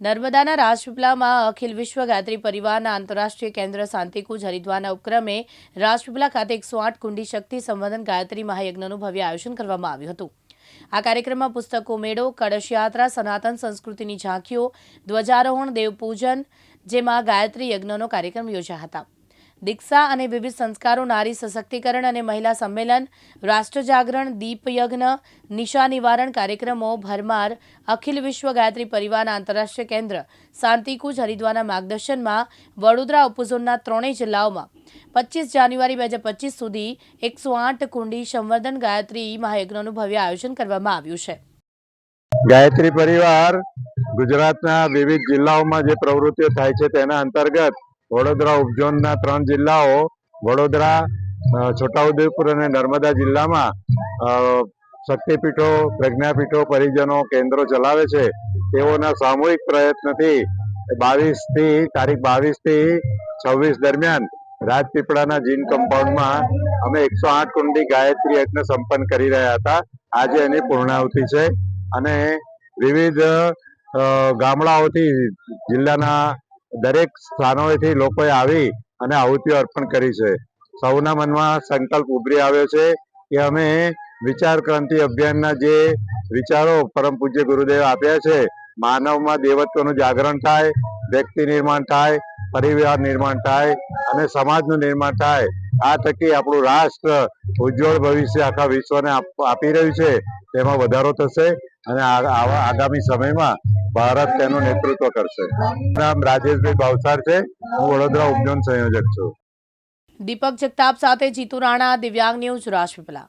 નર્મદાના રાજપીપલામાં અખિલ વિશ્વ ગાયત્રી પરિવારના આંતરરાષ્ટ્રીય કેન્દ્ર શાંતિકુંજ હરિદ્વારના ઉપક્રમે રાજપીપલા ખાતે એકસો આઠ કુંડી શક્તિ સંવર્ધન ગાયત્રી મહાયજ્ઞનું ભવ્ય આયોજન કરવામાં આવ્યું હતું. આ કાર્યક્રમમાં પુસ્તકો મેળો કળશ યાત્રા સનાતન સંસ્કૃતિની ઝાંખીઓ, ધ્વજારોહણ, દેવપૂજન, જેમાં ગાયત્રી યજ્ઞનો કાર્યક્રમ યોજાયા હતા. દીક્ષા અને વિવિધ સંસ્કારો, નારી સશક્તિકરણ અને મહિલા સંમેલન રાષ્ટ્ર જાગરણ દીપ નિશા નિવારણ કાર્યક્રમો, ભરમાર, અખિલ વિશ્વ ગાયત્રી પરિવારના આંતરરાષ્ટ્રીય કેન્દ્ર, શાંતિકુંજ, હરિદ્વારના માર્ગદર્શનમાં, વડોદરા ઉપઝોનના ત્રણેય જિલ્લાઓમાં. પચીસ જાન્યુઆરી બે હજાર પચીસ સુધી એકસો આઠ કુંડી સંવર્ધન ગાયત્રી મહાયજ્ઞનું ભવ્ય આયોજન કરવામાં આવ્યું છે. ગાયત્રી પરિવાર ગુજરાતના વિવિધ જિલ્લાઓમાં જે પ્રવૃત્તિઓ થાય છે તેના અંતર્ગત વડોદરા ઉપઝોનના ત્રણ જિલ્લાઓ, વડોદરા છોટાઉદેપુર અને નર્મદા જિલ્લામાં શક્તિપીઠો, પ્રજ્ઞાપીઠો, પરિજનો, કેન્દ્રો ચલાવે છે. તેઓના સામૂહિક પ્રયત્નથી બાવીસથી તારીખ બાવીસથી છવ્વીસ દરમિયાન રાજપીપળાના જીન કમ્પાઉન્ડમાં અમે એકસો આઠ કુંડી ગાયત્રી યજ્ઞ સંપન્ન કરી રહ્યા હતા. આજે એની પૂર્ણાહુતિ છે. અને વિવિધ ગામડાઓથી જિલ્લાના દરેક સ્થાનોએથી લોકોએ આવી અને આહુતિઓ અર્પણ કરી છે. સૌના મનમાં સંકલ્પ ઉભરી આવ્યો છે કે અમે વિચાર ક્રાંતિ અભિયાનના જે વિચારો પરમ પૂજ્ય ગુરુદેવ આપ્યા છે, માનવમાં દેવત્વનું જાગરણ થાય, વ્યક્તિ નિર્માણ થાય, પરિવાર નિર્માણ થાય અને સમાજનું નિર્માણ થાય. આ થકી આપણું રાષ્ટ્ર ઉજ્જવળ ભવિષ્ય આખા વિશ્વને આપ- રહ્યું છે. તેમાં વધારો થશે અને આવા આગામી સમયમાં ભારત તેનું નેતૃત્વ કરશે. નામ રાજેશભાઈ ભાવસાર છે. હું વડોદરા ઉપજોન સંયોજક છું. દીપક જગતાપ સાથે જીતુ રાણા, દિવ્યાંગ ન્યૂઝ રાજપીપળા